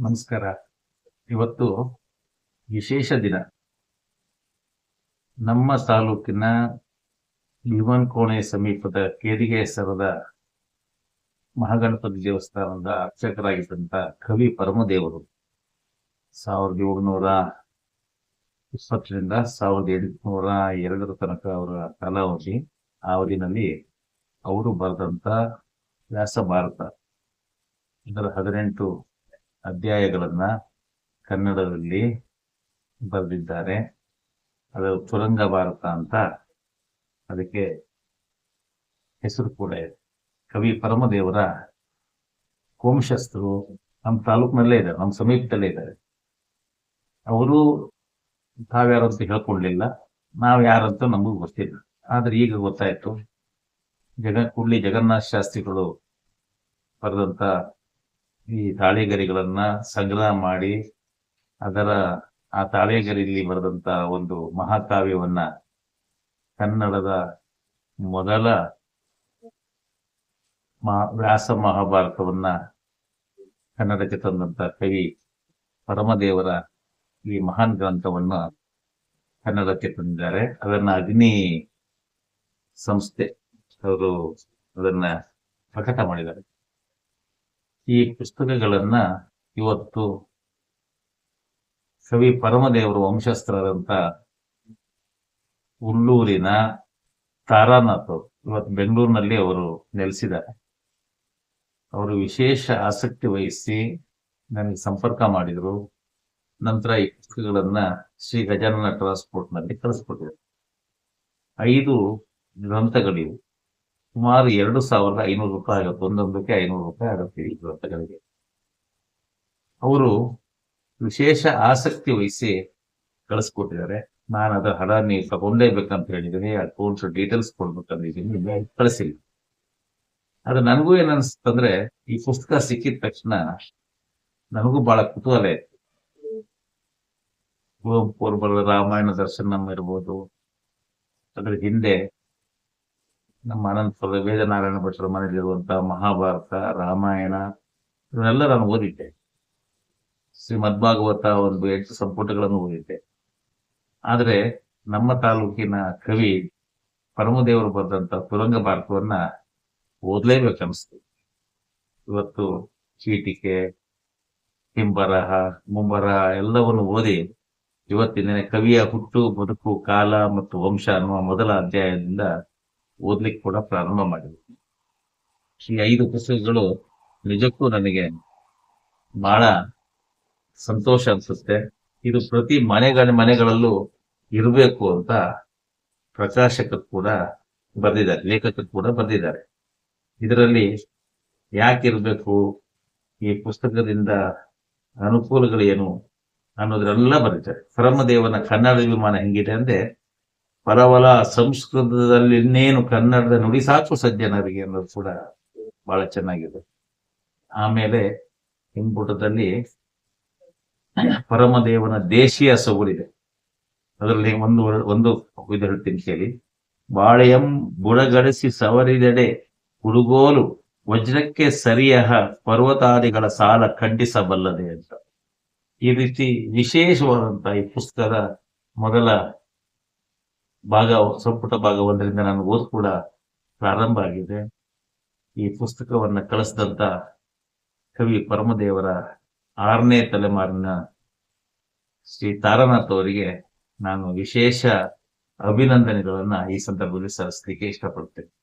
ನಮಸ್ಕಾರ. ಇವತ್ತು ವಿಶೇಷ ದಿನ. ನಮ್ಮ ತಾಲೂಕಿನ ಕೋಣೆ ಸಮೀಪದ ಕೇರಿಗೆ ಸರದ ಮಹಾಗಣಪತಿ ದೇವಸ್ಥಾನದ ಅರ್ಚಕರಾಗಿದ್ದಂಥ ಕವಿ ಪರಮದೇವರು ಸಾವಿರದ ಏಳುನೂರ ಇಪ್ಪತ್ತರಿಂದ ಸಾವಿರದ ಎಂಟುನೂರ ಎರಡರ ತನಕ ಅವರ ಕಾಲಾವಧಿ. ಅವಧಿನಲ್ಲಿ ಅವರು ಬರೆದಂತ ವ್ಯಾಸ ಭಾರತ. ಇದರ ಹದಿನೆಂಟು ಅಧ್ಯಾಯಗಳನ್ನ ಕನ್ನಡದಲ್ಲಿ ಬರೆದಿದ್ದಾರೆ. ಅದು ತುರಂಗ ಭಾರತ ಅಂತ. ಅದಕ್ಕೆ ಹೆಸರು ಕೂಡ ಇದೆ. ಕವಿ ಪರಮದೇವರ ಕೋಮಶಸ್ತ್ರು ನಮ್ಮ ತಾಲೂಕಿನಲ್ಲೇ ಇದ್ದಾರೆ, ನಮ್ಮ ಸಮೀಪದಲ್ಲೇ ಇದ್ದಾರೆ. ಅವರು ತಾವ್ಯಾರು ಅಂತ ಹೇಳ್ಕೊಳ್ಲಿಲ್ಲ ನಾವ್ ಯಾರಂತ ನಮಗೂ ಗೊತ್ತಿಲ್ಲ. ಆದ್ರೆ ಈಗ ಗೊತ್ತಾಯ್ತು, ಜಗ ಕುಳ್ಳಿ ಜಗನ್ನಾಥ ಶಾಸ್ತ್ರಿಗಳು ಬರೆದಂತ ಈ ತಾಳೆಗರಿಗಳನ್ನ ಸಂಗ್ರಹ ಮಾಡಿ ಅದರ ಆ ತಾಳೆಗರಿಯಲ್ಲಿ ಬರೆದಂತ ಒಂದು ಮಹಾಕಾವ್ಯವನ್ನ ಕನ್ನಡದ ಮೊದಲ ಮಹಾ ವ್ಯಾಸ ಮಹಾಭಾರತವನ್ನ ಕನ್ನಡಕ್ಕೆ ತಂದಂತ ಕವಿ ಪರಮದೇವರ ಈ ಮಹಾನ್ ಗ್ರಂಥವನ್ನ ಕನ್ನಡಕ್ಕೆ ತಂದಿದ್ದಾರೆ. ಅದನ್ನ ಅಗ್ನಿ ಸಂಸ್ಥೆ ಅವರು ಅದನ್ನ ಪ್ರಕಟ ಮಾಡಿದ್ದಾರೆ. ಈ ಪುಸ್ತಕಗಳನ್ನ ಇವತ್ತು ಕವಿ ಪರಮದೇವರ ವಂಶಸ್ಥರಾದಂಥ ಉಳ್ಳೂರಿನ ತಾರಾನಾಥ್ ಇವತ್ತು ಬೆಂಗಳೂರಿನಲ್ಲಿ ಅವರು ನೆಲೆಸಿದ್ದಾರೆ. ಅವರು ವಿಶೇಷ ಆಸಕ್ತಿ ವಹಿಸಿ ನನಗೆ ಸಂಪರ್ಕ ಮಾಡಿದ್ರು. ನಂತರ ಈ ಪುಸ್ತಕಗಳನ್ನ ಶ್ರೀ ಗಜಾನನ ಟ್ರಾನ್ಸ್ಪೋರ್ಟ್ನಲ್ಲಿ ಕಳಿಸ್ಕೊಟ್ಟಿದ್ರು ಐದು ಗ್ರಂಥಗಳಿವು. ಸುಮಾರು ಎರಡು ಸಾವಿರದ ಐನೂರು ರೂಪಾಯಿ ಆಗುತ್ತೆ. ಒಂದೊಂದಕ್ಕೆ ಐನೂರು ರೂಪಾಯಿ ಆಗುತ್ತೆ ಈ ಗ್ರಂಥಗಳಿಗೆ ಅವರು ವಿಶೇಷ ಆಸಕ್ತಿ ವಹಿಸಿ ಕಳಿಸ್ಕೊಟ್ಟಿದ್ದಾರೆ. ನಾನು ಅದರ ಹಣ ನೀವು ತಗೊಂಡೇಬೇಕಂತ ಹೇಳಿದ್ದೀನಿ. ಅಕೌಂಟ್ಸ್ ಡೀಟೇಲ್ಸ್ ಕೊಡ್ಬೇಕಂದಿದ್ದೀನಿ. ಕಳಿಸಿಲ್ಲ. ಅದು ನನಗೂ ಏನ್ ಅನ್ಸ್ತಂದ್ರೆ ಈ ಪುಸ್ತಕ ಸಿಕ್ಕಿದ ತಕ್ಷಣ ನನಗೂ ಬಹಳ ಕುತೂಹಲ ಇತ್ತು. ಬರೋ ರಾಮಾಯಣ ದರ್ಶನಂ ಇರ್ಬೋದು, ಅದ್ರ ಹಿಂದೆ ನಮ್ಮ ಅನಂತಪುರದ ವೇದನಾರಾಯಣ ಭಟ್ರ ಮನೆಯಲ್ಲಿರುವಂತಹ ಮಹಾಭಾರತ, ರಾಮಾಯಣ, ಇವನ್ನೆಲ್ಲ ನಾನು ಓದಿದ್ದೆ. ಶ್ರೀಮದ್ ಭಾಗವತ ಒಂದು ಎಂಟು ಸಂಪುಟಗಳನ್ನು ಓದಿದ್ದೆ. ಆದರೆ ನಮ್ಮ ತಾಲೂಕಿನ ಕವಿ ಪರಮದೇವರು ಬರೆದಂತ ತುರಂಗ ಭಾರತವನ್ನ ಓದ್ಲೇಬೇಕನ್ನಿಸ್ತು ಇವತ್ತು ಚೀಟಿಕೆ, ಹಿಂಬರಹ, ಮುಂಬರಹ ಎಲ್ಲವನ್ನು ಓದಿ ಇವತ್ತಿನ ಕವಿಯ ಹುಟ್ಟು, ಬದುಕು, ಕಾಲ ಮತ್ತು ವಂಶ ಅನ್ನುವ ಮೊದಲ ಅಧ್ಯಾಯದಿಂದ ಓದ್ಲಿಕ್ಕೆ ಕೂಡ ಪ್ರಾರಂಭ ಮಾಡಿದ್ರು. ಈ ಐದು ಪುಸ್ತಕಗಳು ನಿಜಕ್ಕೂ ನನಗೆ ಬಹಳ ಸಂತೋಷ ಅನ್ಸುತ್ತೆ. ಇದು ಪ್ರತಿ ಮನೆಗಳ ಮನೆಗಳಲ್ಲೂ ಇರಬೇಕು ಅಂತ ಪ್ರಕಾಶಕ ಕೂಡ ಬರೆದಿದ್ದಾರೆ, ಲೇಖಕರು ಕೂಡ ಬರೆದಿದ್ದಾರೆ. ಇದರಲ್ಲಿ ಯಾಕಿರ್ಬೇಕು ಈ ಪುಸ್ತಕದಿಂದ ಅನುಕೂಲಗಳೇನು ಅನ್ನೋದ್ರೆಲ್ಲ ಬರೀತಾರೆ. ಪರಮದೇವನ ಕನ್ನಡ ವಿಮಾನ ಹೆಂಗಿದೆ ಅಂದ್ರೆ ಪರವಲ ಸಂಸ್ಕೃತದಲ್ಲಿ ಇನ್ನೇನು ಕನ್ನಡದ ನುಡಿ ಸಾಕು ಸಜ್ಜನರಿಗೆ ಅನ್ನೋದು ಕೂಡ ಬಹಳ ಚೆನ್ನಾಗಿದೆ. ಆಮೇಲೆ ಹಿಂಪುಟದಲ್ಲಿ ಪರಮದೇವನ ದೇಶೀಯ ಸೊಗಡಿದೆ. ಅದರಲ್ಲಿ ಒಂದು ಒಂದು ಇದು ಹೇಳ್ತೀನಿ ಕೇಳಿ. ಬಾಳೆಯಂ ಬುಡಗಡಿಸಿ ಸವರಿದೆಡೆ ಹುಡುಗೋಲು ವಜ್ರಕ್ಕೆ ಸರಿಯಹ ಪರ್ವತಾದಿಗಳ ಸಾಲ ಖಂಡಿಸಬಲ್ಲದೆ ಅಂತ. ಈ ರೀತಿ ವಿಶೇಷವಾದಂತಹ ಈ ಪುಸ್ತಕದ ಮೊದಲ ಭಾಗ, ಸಂಪುಟ ಭಾಗ ಒಂದರಿಂದ ನಾನು ಓದ್ ಕೂಡ ಪ್ರಾರಂಭ ಆಗಿದೆ. ಈ ಪುಸ್ತಕವನ್ನ ಕಳಿಸಿದಂತ ಕವಿ ಪರಮದೇವರ ಆರನೇ ತಲೆಮಾರಿನ ಶ್ರೀ ತಾರನಾಥ್ ಅವರಿಗೆ ನಾನು ವಿಶೇಷ ಅಭಿನಂದನೆಗಳನ್ನು ಈ ಸಂದರ್ಭದಲ್ಲಿ ಸಲ್ಲಿಸಲಿಕ್ಕೆ ಇಷ್ಟಪಡ್ತೇನೆ.